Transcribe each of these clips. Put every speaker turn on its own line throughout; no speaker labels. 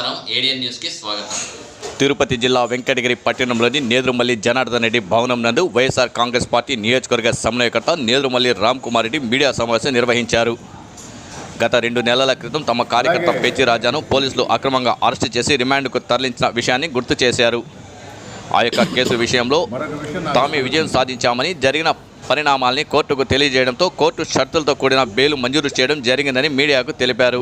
నమస్కారం. ఏడియన్ న్యూస్కి స్వాగతం.
తిరుపతి జిల్లా వెంకటగిరి పట్టణంలోని నేదురుమల్లి జనార్దన్ రెడ్డి భవనం నందు వైఎస్ఆర్ కాంగ్రెస్ పార్టీ నియోజకవర్గ సమన్వయకర్త నేదురుమల్లి రామ్ కుమార్ రెడ్డి మీడియా సమావేశం నిర్వహించారు. గత రెండు నెలల క్రితం తమ కార్యకర్త పేచి రాజాను పోలీసులు అక్రమంగా అరెస్టు చేసి రిమాండ్కు తరలించిన విషయాన్ని గుర్తు చేశారు. ఆ యొక్క కేసు విషయంలో తామే విజయం సాధించామని జరిగిన పరిణామాల్ని కోర్టుకు తెలియజేయడంతో కోర్టు షరతులతో కూడిన బెయిల్ మంజూరు చేయడం జరిగిందని మీడియాకు తెలిపారు.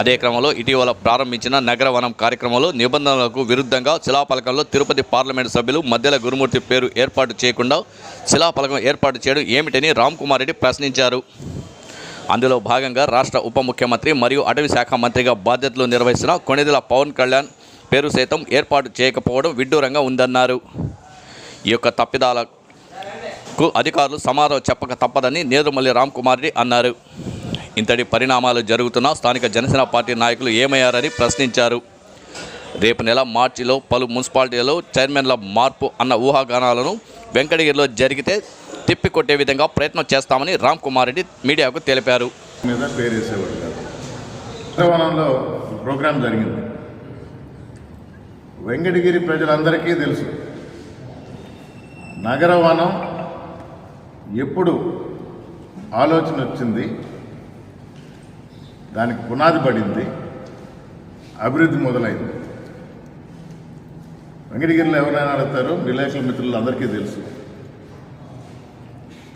అదే క్రమంలో ఇటీవల ప్రారంభించిన నగర వనం కార్యక్రమంలో నిబంధనలకు విరుద్ధంగా శిలాపలకంలో తిరుపతి పార్లమెంటు సభ్యులు మధ్యల గురుమూర్తి పేరు ఏర్పాటు చేయకుండా శిలాపలకం ఏర్పాటు చేయడం ఏమిటని రామ్ కుమార్ రెడ్డి ప్రశ్నించారు. అందులో భాగంగా రాష్ట్ర ఉప ముఖ్యమంత్రి మరియు అటవీ శాఖ మంత్రిగా బాధ్యతలు నిర్వహిస్తున్న కొణిదెల పవన్ కళ్యాణ్ పేరు సైతం ఏర్పాటు చేయకపోవడం విడ్డూరంగా ఉందన్నారు. ఈ యొక్క తప్పిదాలకు అధికారులు సమాధానం చెప్పక తప్పదని నేదుమల్లి రామ్ కుమార్ రెడ్డి అన్నారు. ఇంతటి పరిణామాలు జరుగుతున్న స్థానిక జనసేన పార్టీ నాయకులు ఏమయ్యారని ప్రశ్నించారు. రేపు నెల మార్చిలో పలు మున్సిపాలిటీలలో చైర్మన్ల మార్పు అన్న ఊహాగానాలను వెంకటగిరిలో జరిగితే తిప్పికొట్టే విధంగా ప్రయత్నం చేస్తామని రామ్ కుమార్ రెడ్డి మీడియాకు తెలిపారు.
మీద పేరు వేసేవాడు కాదు ప్రోగ్రాం జరిగింది. వెంకటగిరి ప్రజలందరికీ తెలుసు. నగరవనం ఎప్పుడు ఆలోచన వచ్చింది దానికి పునాది పడింది అభివృద్ధి మొదలైంది. వెంకటగిరిలో ఎవరైనా అడుగుతారు విలేకరుల మిత్రులు అందరికీ తెలుసు.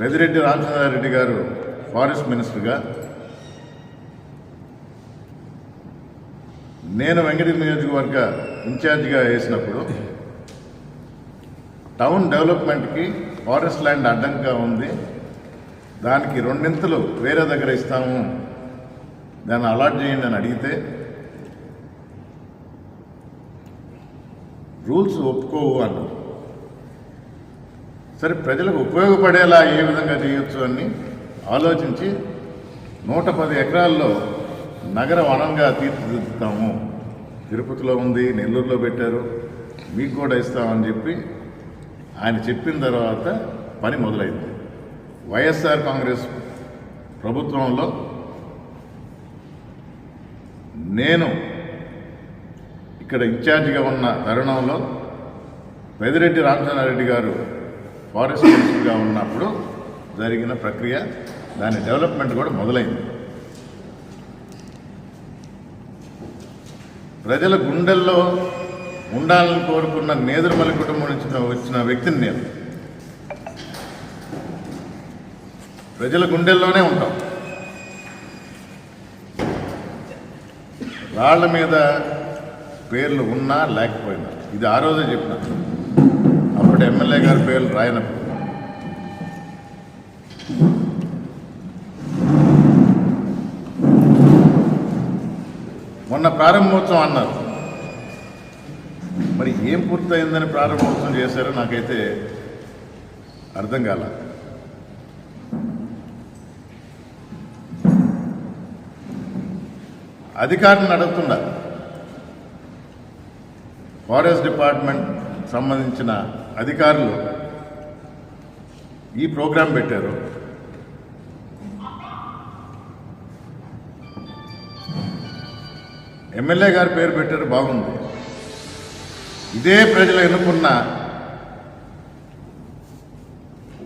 పెదిరెడ్డి రామచంద్రారెడ్డి గారు ఫారెస్ట్ మినిస్టర్గా నేను వెంకటగిరి నియోజకవర్గ ఇన్ఛార్జిగా వేసినప్పుడు టౌన్ డెవలప్మెంట్కి ఫారెస్ట్ ల్యాండ్ అడ్డంగా ఉంది. దానికి రెండింతలు వేరే దగ్గర ఇస్తాము. దాన్ని అలాట్ చేయండి అని అడిగితే రూల్స్ ఒప్పుకోవు అన్నారు. సరే ప్రజలకు ఉపయోగపడేలా ఏ విధంగా చేయొచ్చు అని ఆలోచించి నూట పది ఎకరాల్లో నగర వనంగా తీర్చిదిద్దుతాము. తిరుపతిలో ఉంది నెల్లూరులో పెట్టారు. మీకు కూడా ఇస్తామని చెప్పి ఆయన చెప్పిన తర్వాత పని మొదలైంది. వైఎస్ఆర్ కాంగ్రెస్ ప్రభుత్వంలో నేను ఇక్కడ ఇన్ఛార్జిగా ఉన్న తరుణంలో పెదిరెడ్డి రామచంద్రారెడ్డి గారు ఫారెస్ట్ మినిస్టర్గా ఉన్నప్పుడు జరిగిన ప్రక్రియ దాని డెవలప్మెంట్ కూడా మొదలైంది. ప్రజల గుండెల్లో ఉండాలని కోరుకున్న నేదురుమల్లి కుటుంబం నుంచి వచ్చిన వ్యక్తిని నేను. ప్రజల గుండెల్లోనే ఉంటాం. రాళ్ళ మీద పేర్లు ఉన్నా లేకపోయినా. ఇది ఆ రోజే చెప్పిన. అప్పుడు ఎమ్మెల్యే గారి పేర్లు రాయనప్పుడు. మొన్న ప్రారంభోత్సవం అన్నారు. మరి ఏం పూర్తయిందని ప్రారంభోత్సవం చేశారో నాకైతే అర్థం కాల. అధికారిని అడుగుతున్నా ఫారెస్ట్ డిపార్ట్మెంట్ సంబంధించిన అధికారులు ఈ ప్రోగ్రాం పెట్టారు. ఎమ్మెల్యే గారి పేరు పెట్టారు బాగుంది. ఇదే ప్రజలు ఎన్నుకున్న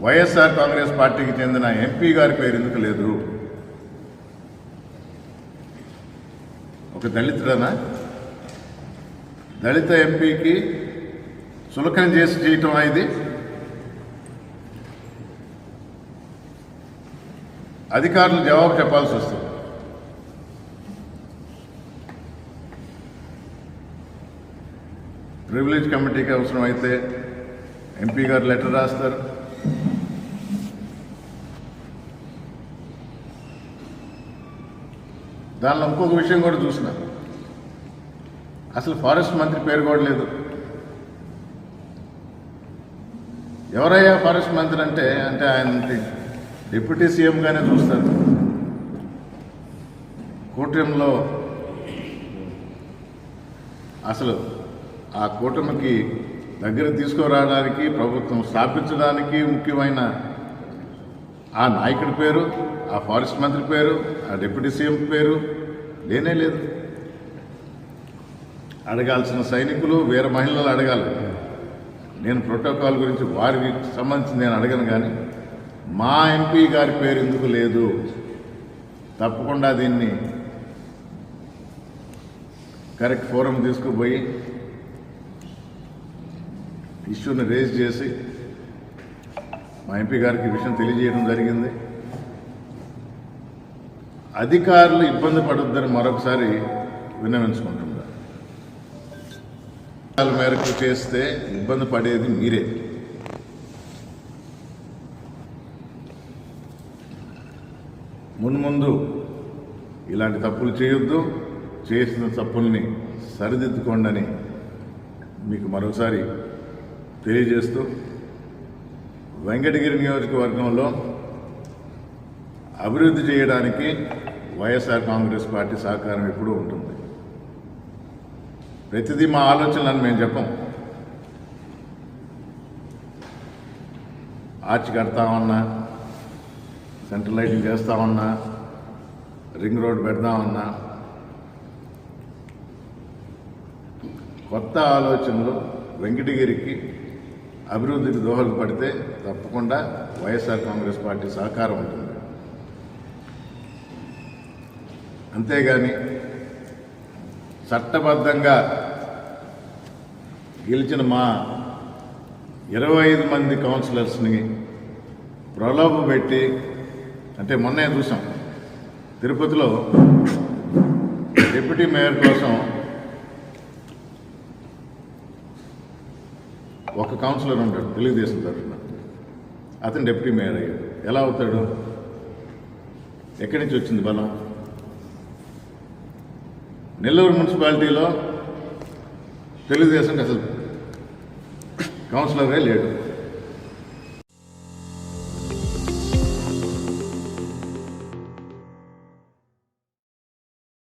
వైఎస్ఆర్ కాంగ్రెస్ పార్టీకి చెందిన ఎంపీ గారి పేరు ఎందుకు లేదు? ఒక దళితుడనా? దళిత ఎంపీకి సులకం చేసి చేయటం ఇది? అధికారులు జవాబు చెప్పాల్సి వస్తుంది. ప్రివిలేజ్ కమిటీకి అవసరం అయితే ఎంపీ గారు లెటర్ రాస్తారు. దానిలో ఇంకొక విషయం కూడా చూసిన. అసలు ఫారెస్ట్ మంత్రి పేరు కూడా లేదు. ఎవరయ్యా ఫారెస్ట్ మంత్రి అంటే అంటే ఆయన డిప్యూటీ సీఎంగానే చూస్తారు. కూటమిలో అసలు ఆ కూటమికి దగ్గర తీసుకురావడానికి ప్రభుత్వం స్థాపించడానికి ముఖ్యమైన ఆ నాయకుడి పేరు ఆ ఫారెస్ట్ మంత్రి పేరు ఆ డిప్యూటీ సీఎం పేరు లేనే లేదు. అడగాల్సిన సైనికులు వీర మహిళలు అడగాలి. నేను ప్రోటోకాల్ గురించి వారికి సంబంధించి నేను అడగను కానీ మా ఎంపీ గారి పేరు ఎందుకు లేదు? తప్పకుండా దీన్ని కరెక్ట్ ఫోరం తీసుకుపోయి ఇష్యూని రేజ్ చేసి మా ఎంపీ గారికి విషయం తెలియజేయడం జరిగింది. అధికారులు ఇబ్బంది పడొద్దని మరొకసారి విన్నవించుకుంటున్నారు మేరకు చేస్తే ఇబ్బంది పడేది మీరే. మున్ముందు ఇలాంటి తప్పులు చేయొద్దు చేసిన తప్పుల్ని సరిదిద్దుకోండి అని మీకు మరోసారి తెలియజేస్తూ వెంకటగిరి నియోజకవర్గంలో అభివృద్ధి చేయడానికి వైఎస్ఆర్ కాంగ్రెస్ పార్టీ సహకారం ఎప్పుడూ ఉంటుంది. ప్రతిదీ మా ఆలోచనలను మేము చెప్పం. ఆర్చ్ కడతామన్నా సెంట్రల్ లైటింగ్ చేస్తామన్నా రింగ్ రోడ్ పెడదామన్నా కొత్త ఆలోచనలు వెంకటగిరికి అభివృద్ధికి దోహదపడితే తప్పకుండా వైఎస్ఆర్ కాంగ్రెస్ పార్టీ సహకారం ఉంటుంది. అంతేగాని చట్టబద్ధంగా గెలిచిన మా ఇరవై ఐదు మంది కౌన్సిలర్స్ని ప్రలోభ పెట్టి అంటే మొన్నే చూసాం తిరుపతిలో డిప్యూటీ మేయర్ కోసం ఒక కౌన్సిలర్ ఉంటాడు తెలుగుదేశం తరఫున. అతను డిప్యూటీ మేయర్ అయ్యాడు. ఎలా అవుతాడు? ఎక్కడి నుంచి వచ్చింది బలం? నెల్లూరు మున్సిపాలిటీలో తెలుగుదేశం అసలు కౌన్సిలరే లేడు.